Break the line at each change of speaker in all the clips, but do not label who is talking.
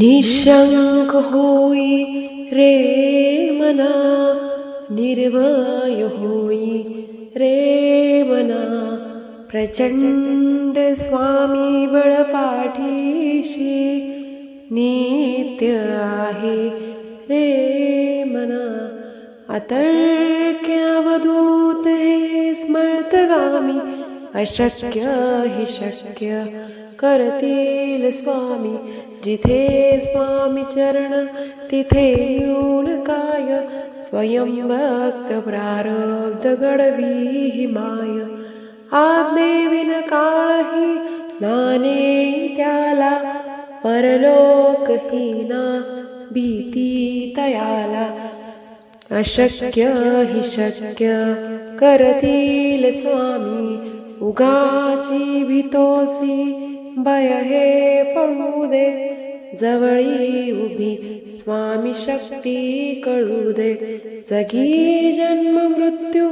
निशङ्क होई रे मना निर्भय होई रे मना। प्रचण्ड स्वामी बळपाठीशी नित्य आहे रे मना। अतर्क्यावधूत हे स्मर्तगामी अशक्य हि शक्य। करतील स्वामी. जिथे स्वामी चरण तिथे येऊन काय? स्वयं भक्त प्रारब्ध घडवी हि माय. आज्ञेविन काळही नाने त्याला. परलोक ही ना भीती तयाला. अशक्य हि शक्य करतील स्वामी. उगाची भीतोसी भय हे पळू दे. जवळी उभी स्वामी शक्ती कळू दे. जगी जन्म मृत्यू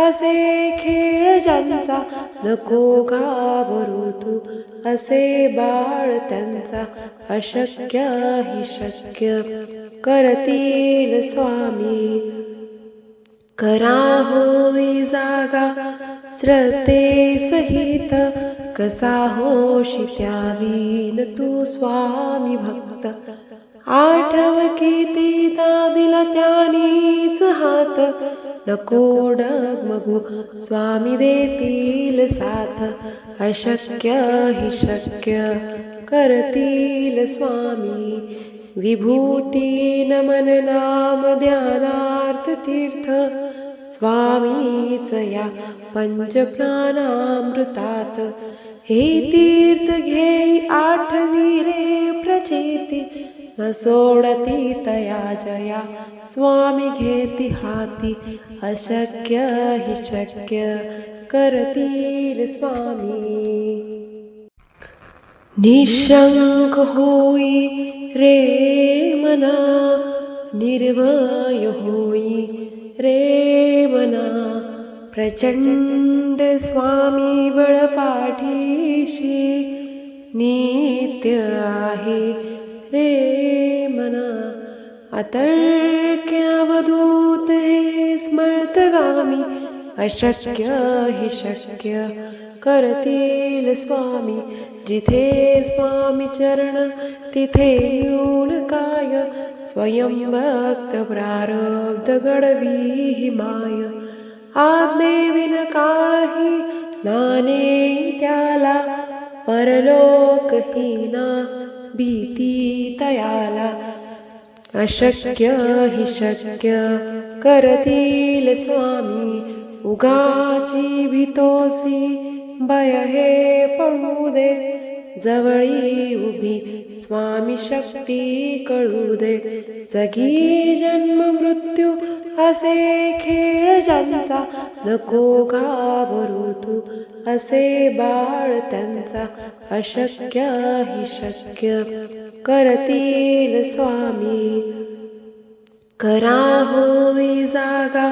असे खेळ ज्यांचा नको घाबरू तू. असे बाळ त्यांचा अशक्य ही शक्य. करतील स्वामी. करा होई जागा. श्रद्धे सहित कसा होशी त्यावीन तू स्वामी भक्त? आठव किती दिला त्यानीच हात. नको डगमगू स्वामी देतील साथ. अशक्य हि शक्य करतील स्वामी. विभूती नमन नाम ध्यानार्थ तीर्थ. स्वामीच या पंचप्राणामृतात. हे तीर्थ घे आठवी रे प्रचेती न सोडती तया जया स्वामी घेती हाती अशक्य हि शक्य करतील स्वामी. निशंक होई रे मना निर्भय होई रे प्रचंड स्वामी बळपाठीशी नित्य आहे रे मना. अतर्क्यावधूत हे स्मर्तगामी अशक्य हि शक्य करतील स्वामी. जिथे स्वामी चरण तिथे येऊन काय? स्वयं भक्त प्रारब्ध घडवी माय. आज्ञेविन काळही नाने त्याला परलोक ही ना भीती तयाला. अशक्य हि शक्य करतील स्वामी उगाची भीतोसी भय हे पळू दे. जवळी उभी स्वामी शक्ती कळू दे. जगी जन्म मृत्यू असे खेळ ज्यांचा नको घाबरू तू असे बाळ त्यांचा अशक्य हि शक्य करतील स्वामी. करा होई जागा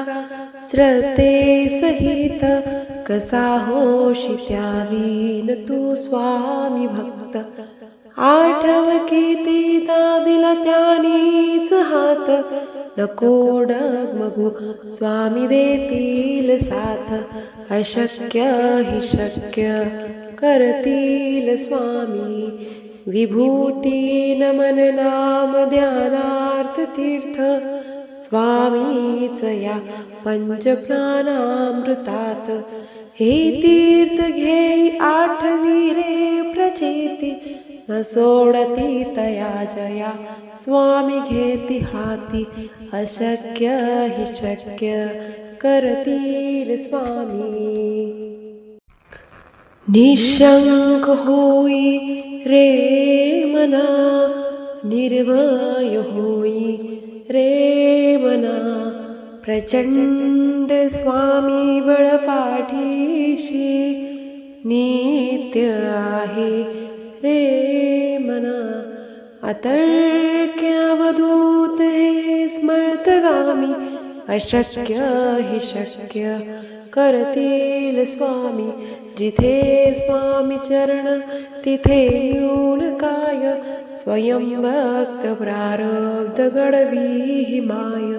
श्रद्धे सहित कसा होशी त्यावीन तू स्वामी भक्त. आठव किती दिला त्यानीच साथ नको डगमगू स्वामी देतील साथ अशक्य हि शक्य करतील स्वामी. विभूती नमन नाम ध्यानार्थ तीर्थ स्वामीच या पंचप्राणामृतात. हे तीर्थ घे आठवी रे प्रचेती न सोडती तया जया स्वामी घेती हाती अशक्य हि शक्य करतील स्वामी. निशंक होई रे मना निर्भय होई रे मना प्रचंड स्वामी बळपाठीशी नित्य आहे रे अतर्क्यावधूत हे स्मर्तगामी अशक्य हि शक्य करतील स्वामी. जिथे स्वामी चरण तिथे येऊन काय? स्वयं भक्त प्रारब्ध गडवी हि माय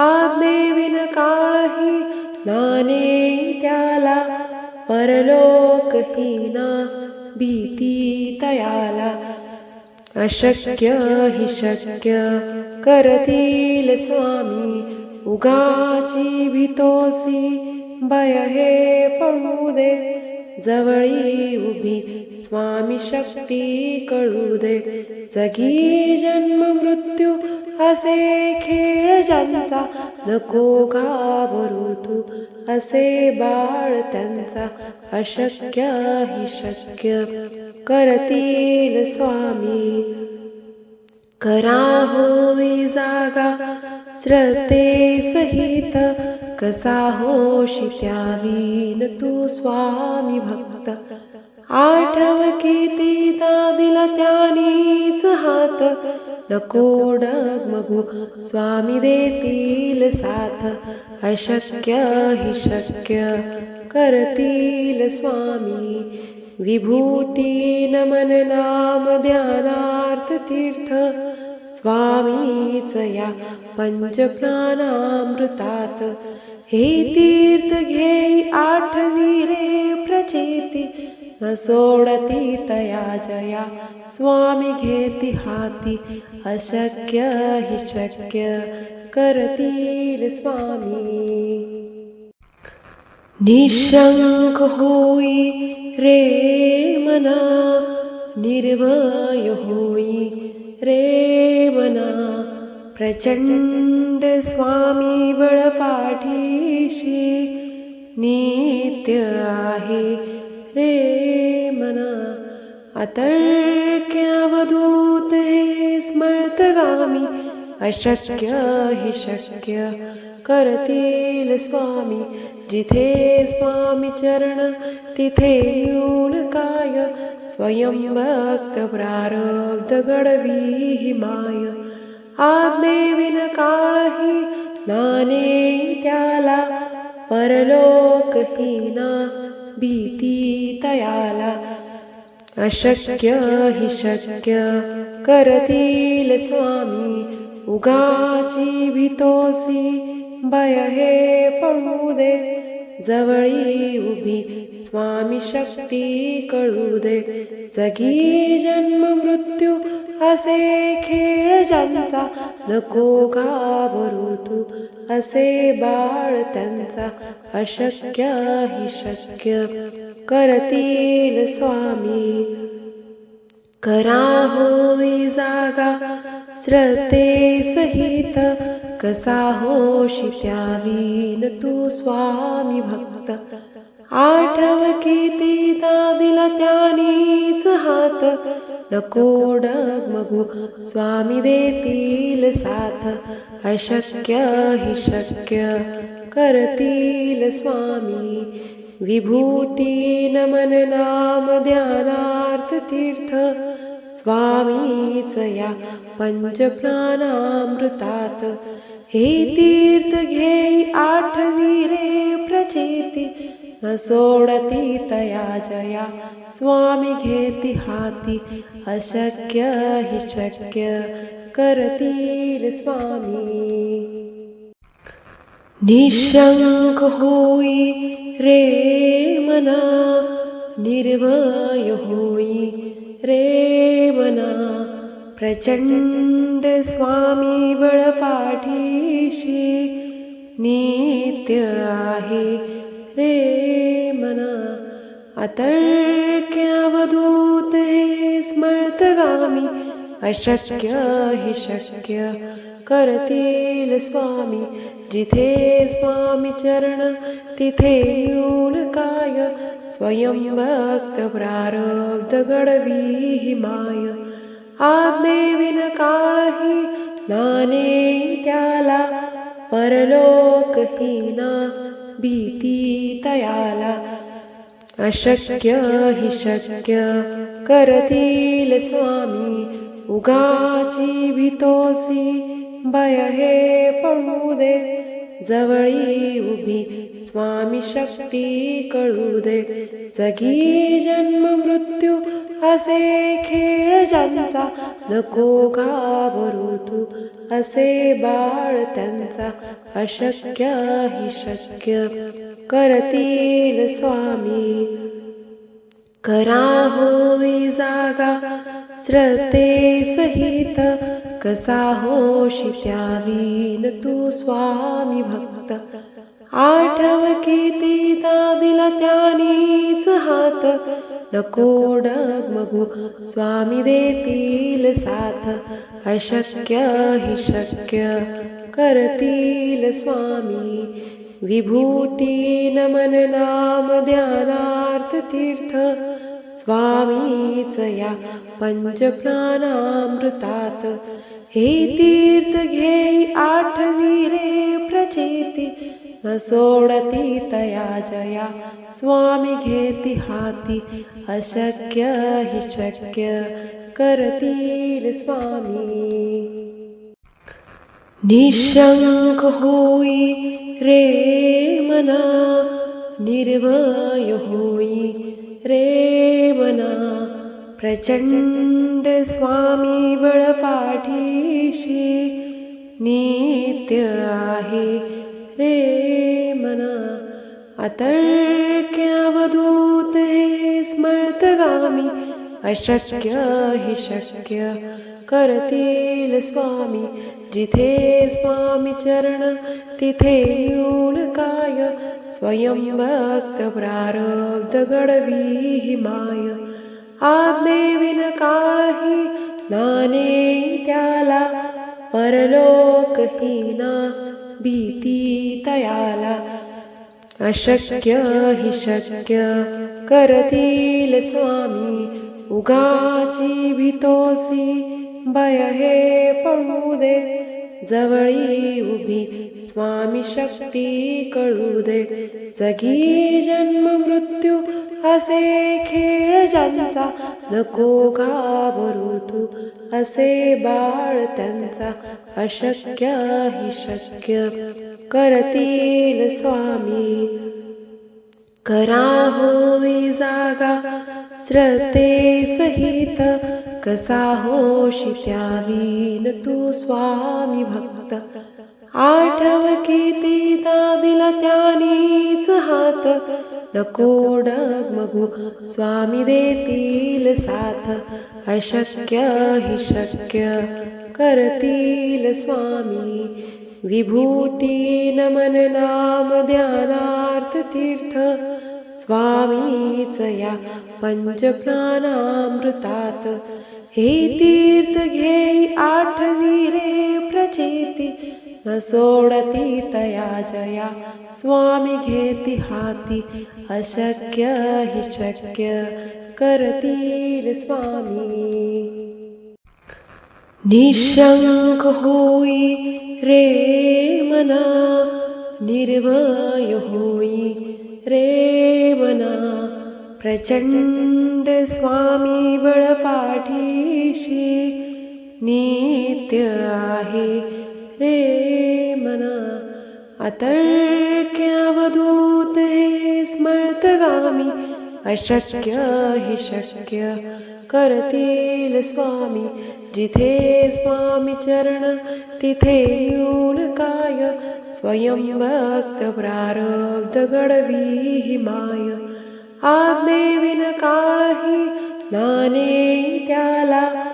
आज्ञेविन काळही नाने त्याला. परलोक हीना भीती तयाला. अशक्य हि शक्य. करतील स्वामी उगाची भीतोसी. भय हे पळू दे जवळी उभी स्वामी शक्ती कळू दे. जगी जन्म मृत्यू असे खेळ ज्यांचा नको घाबरू तू असे बाळ त्यांचा अशक्य हि शक्य करतील स्वामी. करा होई जागा श्रद्धे सहित कसा होशी त्यावीन तू स्वामी भक्त. आठव किती दिला त्यानीच हात. नको डगमगू स्वामी देतील साथ. अशक्य हि शक्य करतील स्वामी. विभूती नमन नाम ध्यानार्थ तीर्थ. स्वामीच या पंचप्राणामृतात. हे तीर्थ घे आठवी रे प्रचेती. न सोडती तया जया स्वामी घेती हाती अशक्य हि शक्य करतील स्वामी. निशंक होई रे मना निर्भय होई रे मना प्रचंड स्वामी बळपाठीशी नित्य आहे रे मना अतर्क्यावधूत हे स्मर्तगामी अशक्य हि शक्य करतील स्वामी. जिथे स्वामी चरण तिथे येऊन काय? स्वयं भक्त प्रारब्ध घडवी हि माय आज्ञेविन काळही नाने त्याला परलोकहीना भीती तयाला अशक्य हि शक्य करतील स्वामी. उगाची भीतोसी भय हे पळू दे. जवळी उभी स्वामी शक्ती कळू दे. जगी जन्म मृत्यू असे खेळ ज्यांचा नको घाबरू तू असे बाळ त्यांचा अशक्य हि शक्य करतील स्वामी. करा होई जागा श्रद्धे सहित कसा होशी त्यावीन तू स्वामी भक्त. आठव किती दिला त्यानीच हात. नको डगमगू स्वामी देतील साथ. अशक्य हि शक्य करतील स्वामी. विभूती नमन नाम ध्यानार्थ तीर्थ. स्वामीच या पंचप्राणामृतात. हे तीर्थ घे आठवी रे प्रचेती. न सोडती तया जया. स्वामी घेती हाती अशक्य हि शक्य करतील स्वामी. निशंक होई रे मना निर्भय होई रे मना. प्रचंड स्वामी बळपाठीशी नित्य आहे रे मना अतर्क्यावधूत हे स्मर्तगामी अशक्य हि शक्य करतील स्वामी। जिथे स्वामी चरण तिथे येऊन काय स्वयं भक्त प्रारब्ध घडवी हि माय आज्ञेविन काळही नाने त्याला परलोक हीना भीती तयाला अशक्य हि शक्य करतील स्वामी. उगाची भीतोसी भय हे पळू दे. जवळी उभी स्वामी शक्ती कळू दे. जगी जन्म मृत्यू असे खेळ ज्यांचा नको घाबरू तू असे बाळ त्यांचा अशक्य हि शक्य करतील स्वामी. करा होई जागा श्रद्धे सहित कसा होशी त्यावीन तू स्वामी भक्त. आठव किती दिला त्यानीच हात नको डगमगू स्वामी देतील साथ अशक्य हि शक्य करतील स्वामी। विभूती नमन नाम ध्यानार्थ तीर्थ स्वामीच या पंचप्राणामृतात। हे तीर्थ घे आठवी रे प्रचेती न सोडती तया जया. स्वामी घेती हाती अशक्य हि शक्य करतील स्वामी. निशंक होई रे मना निर्भय होई रे मना. प्रचंड स्वामी बळपाठीशी नित्य आहे. रे मना अतर्क्यावधूत हे स्मर्तगामी अशक्य हि शक्य करतील स्वामी. जिथे स्वामी चरण तिथे येऊन काय? स्वयं भक्त प्रारब्ध घडवी हि माय आज्ञेविन काळही नाने त्याला परलोक ही ना. भीती तयाला अशक्य हि शक्य करतील स्वामी. उगाची भीतोसी भय हे पळू दे. जवळी उभी स्वामी शक्ती कळू दे. जगी जन्म मृत्यू असे खेळ ज्यांचा नको घाबरू तू. असे बाळ त्यांचा अशक्य हि शक्य. करतील स्वामी. करा होई जागा श्रद्धे सहित. कसा होशी त्यावीन तू स्वामी भक्त. आठव किती दिला त्यानीच हात. नको डगमगू स्वामी देतील साथ अशक्य हि शक्य करतील स्वामी। विभूती नमन नाम ध्यानार्थ तीर्थ स्वामीच या पंचप्राणामृतात। हे तीर्थ घे आठवी रे प्रचेती न सोडती तया जया स्वामी घेती हाती अशक्य हि शक्य करतील स्वामी. निशंक होई रे मना निर्भय होई रे मना प्रचंड स्वामी बळपाठीशी नित्य आहे रे मना अतर्क्यावधूत हे स्मर्तगामी अशक्य हि शक्य करतील स्वामी. जिथे स्वामी चरण तिथे येऊन काय? स्वयं भक्त प्रारब्ध घडवी हि माय. आज्ञेविन काळही नाने त्याला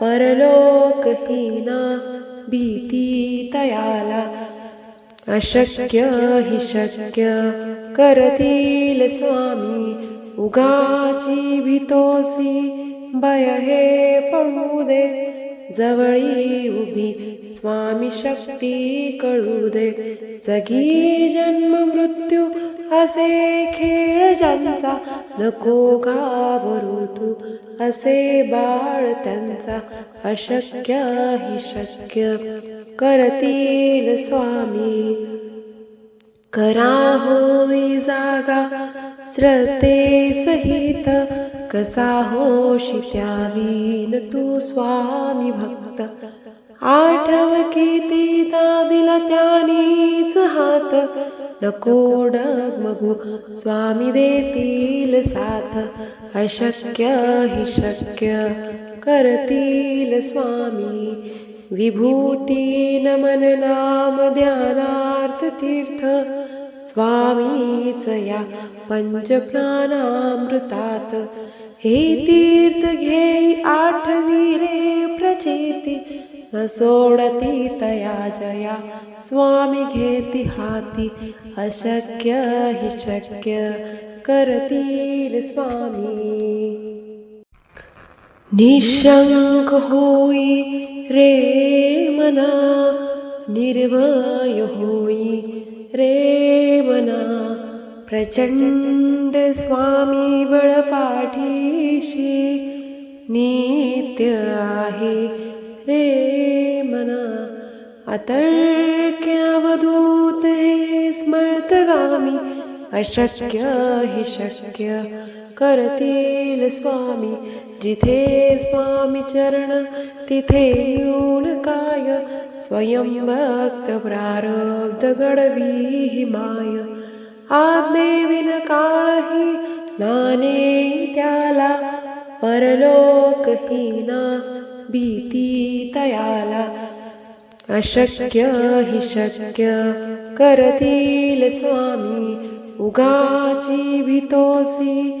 परलोक ही ना भीती तयाला अशक्य हि शक्य करतील स्वामी. उगाची भीतोसी भय हे पडू दे. जवळी उभी स्वामी शक्ती कळू दे. जगी जन्म मृत्यू असे खेळ ज्यांचा नको घाबरू तू. असे बाळ त्यांचा अशक्य हि शक्य. करतील स्वामी. करा होई जागा श्रद्धे सहित कसा होशी त्यावीन तू स्वामी भक्त? आठव किती दिला त्यानीच हात. नको डगमगू स्वामी देतील साथ. अशक्य हि शक्य करतील स्वामी. विभूती नमन नाम ध्यानार्थ तीर्थ. स्वामीच या पंचप्राणामृतात। हे तीर्थ घेई आठवी रे न सोडती तया जया। स्वामी घेती हाती अशक्य हि शक्य करतील स्वामी। निशंक होई रे मना निर्भय होई रेवना प्रचंड स्वामी बळपाठीशी नित्य आहे. रे मना अतर्क्यावधूत हे स्मर्तगामी अशक्य हि शक्य. करतील स्वामी. जिथे स्वामी चरण तिथे येऊन काय? स्वयं भक्त प्रारब्ध घडवी हि माय. आज्ञेविन काळही नाने त्याला. परलोक हीना भीती तयाला. अशक्य हि शक्य करतील स्वामी. उगाची भीतोसी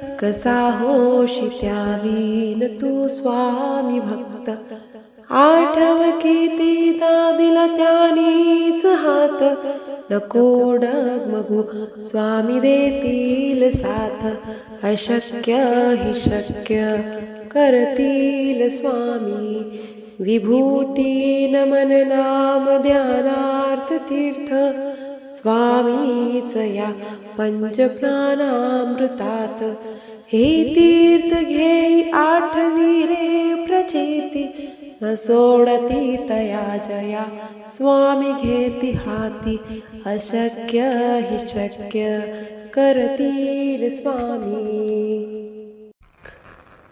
कसा होशी त्यावीन तू स्वामी भक्त? आठव किती दिला त्यानीच हात. नको मगू स्वामी देतील साथ. अशक्य हि शक्य करतील स्वामी. विभूती नमन नाम ध्यानार्थ तीर्थ. स्वामीच या पंचप्राणामृतात. हे तीर्थ घेई आठवी रे प्रचेती न सोडती तया जया स्वामी घेती हाती अशक्य हि शक्य करतील स्वामी.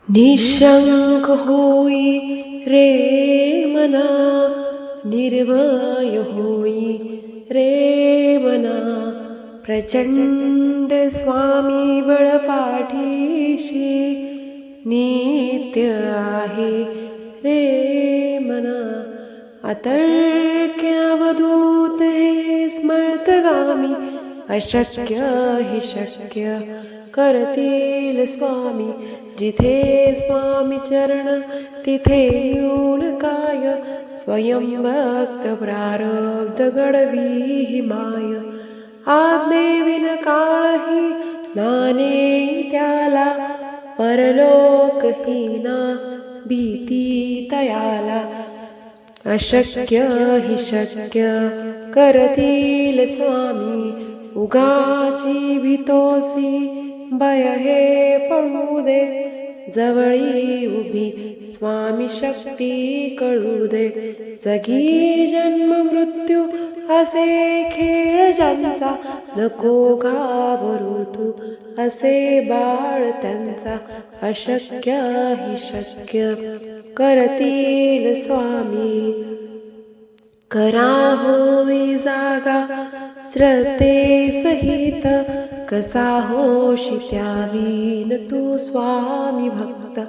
निशंक होई रे मना निर्भय होई रे मना प्रचंड स्वामी बळपाठीशी नित्य आहे रे मना. अतर्क्यावधूत हे स्मर्तगामी अशक्य हि शक्य करतील स्वामी. जिथे स्वामी चरण तिथे येऊन काय? स्वयं भक्त प्रारब्ध घडवी माय. आज्ञेविन काळही नाने त्याला परलोक हीना भीती तयाला. अशक्य हि शक्य करतील स्वामी उगाची भीतोसी भय हे पडू दे. जवळी उभी स्वामी शक्ती कळू दे. जगी जन्म मृत्यू असे खेळ ज्यांचा नको घाबरू तू. असे बाळ त्यांचा अशक्य हि शक्य. करतील स्वामी. करा होई जागा श्रते सहित कसा होशी त्यावीन तू स्वामी भक्त?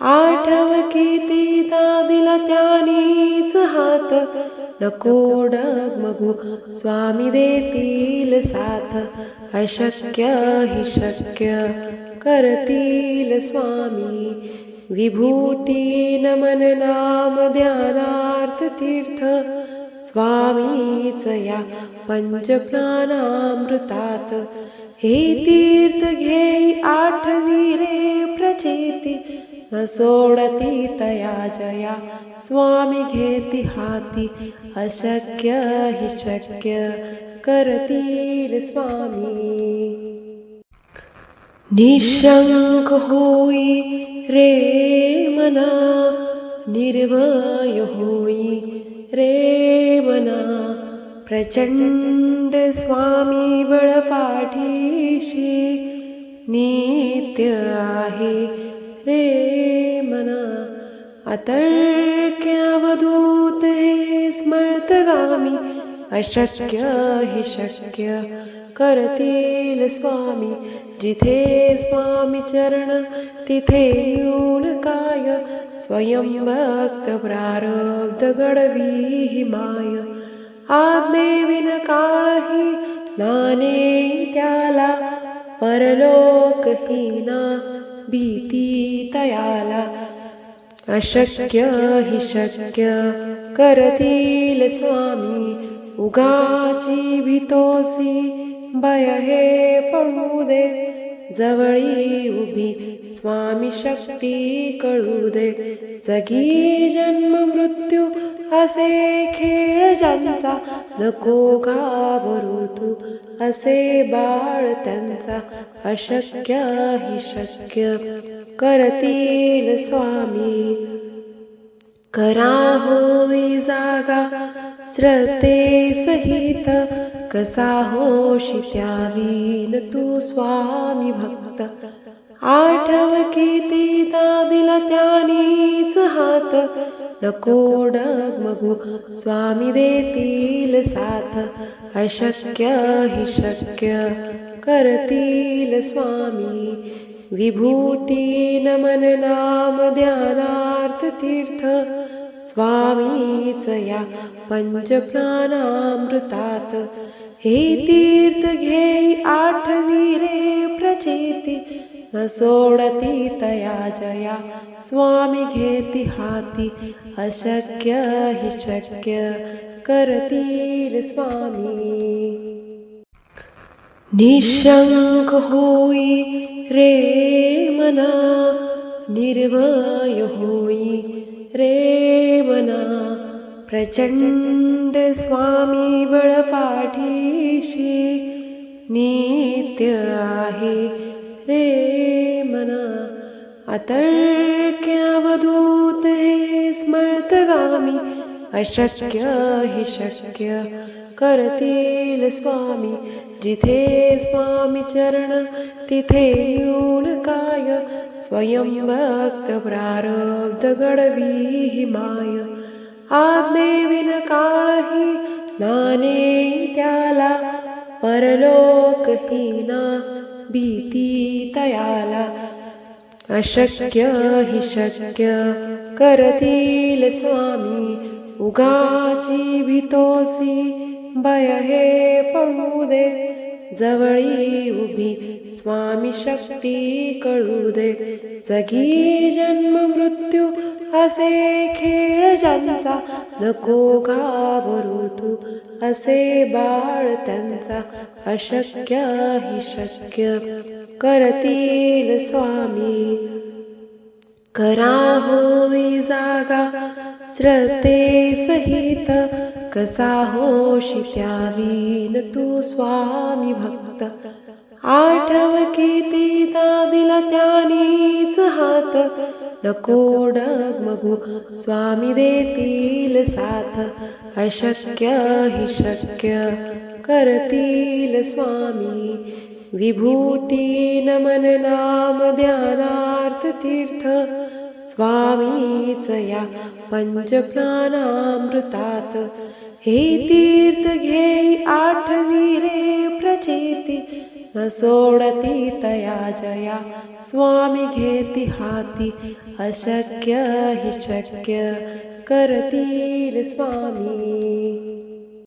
आठव किती दिला त्यानीच हात. नको डगमगू स्वामी देतील साथ. अशक्य हि शक्य करतील स्वामी. विभूती नमन नाम ध्यानार्थ तीर्थ. स्वामीच या पंचप्राणामृतात. हे तीर्थ घेई आठवी रे प्रचेती. न सोडती तया जया स्वामी घेती हाती. अशक्य हि शक्य करतील स्वामी. निशंक होई रे मना निर्भय होई रे मना प्रचंड स्वामी बळपाठीशी नित्य आहे रे मना अतर्क्यावधूत हे स्मर्तगामी अशक्य हि शक्य करतील स्वामी. जिथे स्वामी चरण तिथे येऊन काय? स्वयं भक्त प्रारब्ध घडवी हि माय आज्ञेविन काळही नाने त्याला. परलोक हीना भीती तयाला. अशक्य हि शक्य करतील स्वामी. उगाची भीतोसी भय हे पळू दे. जवळी उभी स्वामी शक्ती कळू दे. जगी जन्म मृत्यू असे खेळ ज्यांचा नको घाबरू तू. असे बाळ त्यांचा अशक्य हि शक्य करतील स्वामी. करा होई जागा श्रद्धे सहित कसा होशी त्यावीन तू स्वामी भक्त? आठव किती दिला त्यानीच हात. नको मगू स्वामी देतील साथ. अशक्य हि शक्य करतील स्वामी. विभूती नमन नाम ध्यानार्थ तीर्थ. स्वामीच या पंचप्राणामृतात. हे तीर्थ घे आठवी रे प्रचिती न सोडती तया जया. स्वामी घेती हाती अशक्य हि शक्य करतील स्वामी. निशंक होई रे मना निर्भय होई रे मना. प्रचंड स्वामी बळपाठीशी नित्य आहे रे मना. अतर्क्यावधूत हे स्मर्तगामी अशक्य हि शक्य करतील स्वामी. जिथे स्वामी चरण तिथे येऊन काय? स्वयं भक्त प्रारब्ध घडवी माय. आज्ञेविन काळही नाने त्याला परलोक हीना भीती तयाला. अशक्य हि शक्य करतील स्वामी उगाची भीतोसी भय हे पडू दे. जवळी उभी स्वामी शक्ती कळू दे. जगी जन्म मृत्यू असे खेळ ज्यांचा नको घाबरू तू. असे बाळ त्यांचा अशक्य हि शक्य करतील स्वामी. करा होई जागा श्रद्धे सहित कसा होशी त्यावीन तू स्वामी भक्त? आठव किती दिला त्यानीच हात. नको डगमगू स्वामी देतील साथ. अशक्य हि शक्य करतील स्वामी. विभूती नमन नाम ध्यानार्थ तीर्थ. स्वामीच या पंचप्राणामृतात हे तीर्थ घेई आठवी रे प्रचेती. न सोडती तया जया स्वामी घेती हाती. अशक्य हि शक्य करतील स्वामी.